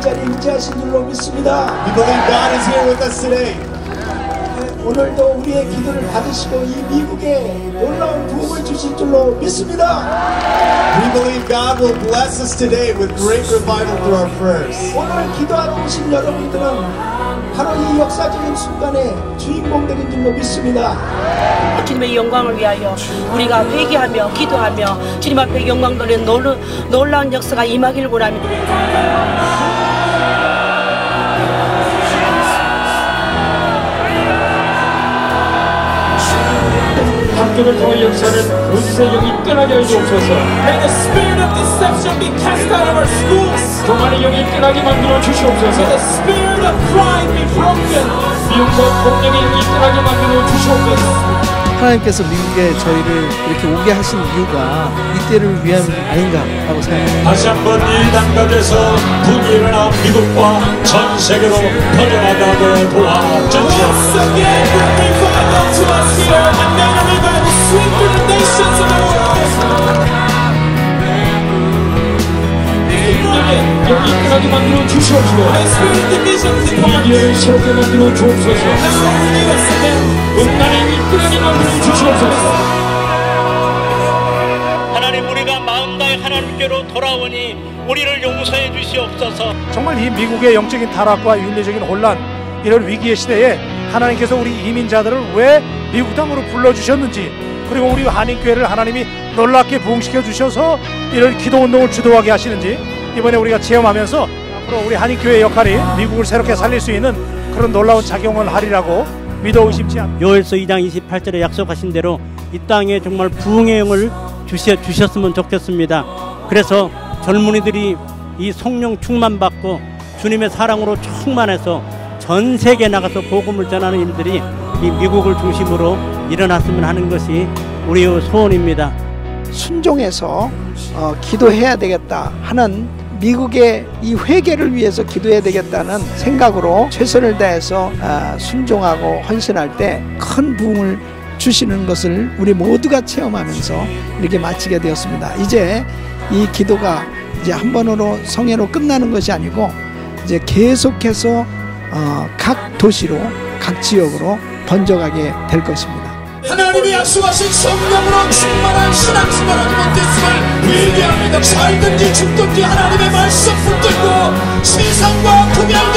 이 자리에 위치하신 줄로 믿습니다. We believe God is here with us today. 오늘도 우리의 기도를 받으시고 이 미국에 놀라운 부흥을 주실 줄로 믿습니다. We believe God will bless us today with great revival through our prayers. 오늘 기도하러 오신 여러분들은 바로 이 역사적인 순간에 주인공들인 줄로 믿습니다. 주님의 영광을 위하여 우리가 회개하며 기도하며 주님 앞에 영광 돌리는 놀라, 놀라운 역사가 임하길 원합니다. 학교를 통해 역사는 거짓의 영이 떠나게 하여 주옵소서 May the spirit of deception be cast out of our schools. 교만의 영이 떠나게 만들어 May 주시옵소서 the spirit of pride be broken. 미움과 폭력의 영이 떠나게 만들어 주시옵소서 하나님께서 미국에 저희를 이렇게 오게 하신 이유가 이때를 위함 아닌가라고 생각합니다. 다시 한번 이 단각에서 분이 일어나 미국과 전 세계로 퍼져나가게 도와주시옵소서 떠나게 만들어 depart. 미디어를 새롭게 만들어 주옵소서 영이 떠나게 만들어 주시옵소서 하나님 우리가 마음 다해 하나님께로 돌아오니 우리를 용서해 주시옵소서. 정말 이 미국의 영적인 타락과 윤리적인 혼란 이런 위기의 시대에 하나님께서 우리 이민자들을 왜 미국 땅으로 불러주셨는지 그리고 우리 한인교회를 하나님이 놀랍게 부흥시켜 주셔서 이런 기도 운동을 주도하게 하시는지 이번에 우리가 체험하면서 앞으로 우리 한인교회의 역할이 미국을 새롭게 살릴 수 있는 그런 놀라운 작용을 하리라고 믿어 의심치 않습니다. 요엘서 2장 28절에 약속하신 대로 이 땅에 정말 부흥의 영을 주시, 주셨으면 좋겠습니다. 그래서 젊은이들이 이 성령 충만받고 주님의 사랑으로 충만해서 전 세계에 나가서 복음을 전하는 일들이 이 미국을 중심으로 일어났으면 하는 것이 우리의 소원입니다. 순종해서 어, 기도해야 되겠다 하는 미국의 이 회개를 위해서 기도해야 되겠다는 생각으로 최선을 다해서 아, 순종하고 헌신할 때 큰 부흥을 주시는 것을 우리 모두가 체험하면서 이렇게 마치게 되었습니다. 이제 이 기도가 이제 한 번으로 성회로 끝나는 것이 아니고 이제 계속해서 어, 각 도시로 각 지역으로 번져가게 될 것입니다. 하나님이 약속하신 성령으로 충만한 못했음을 살든지 죽든지 하나님의 말씀 붙들고 세상과 구별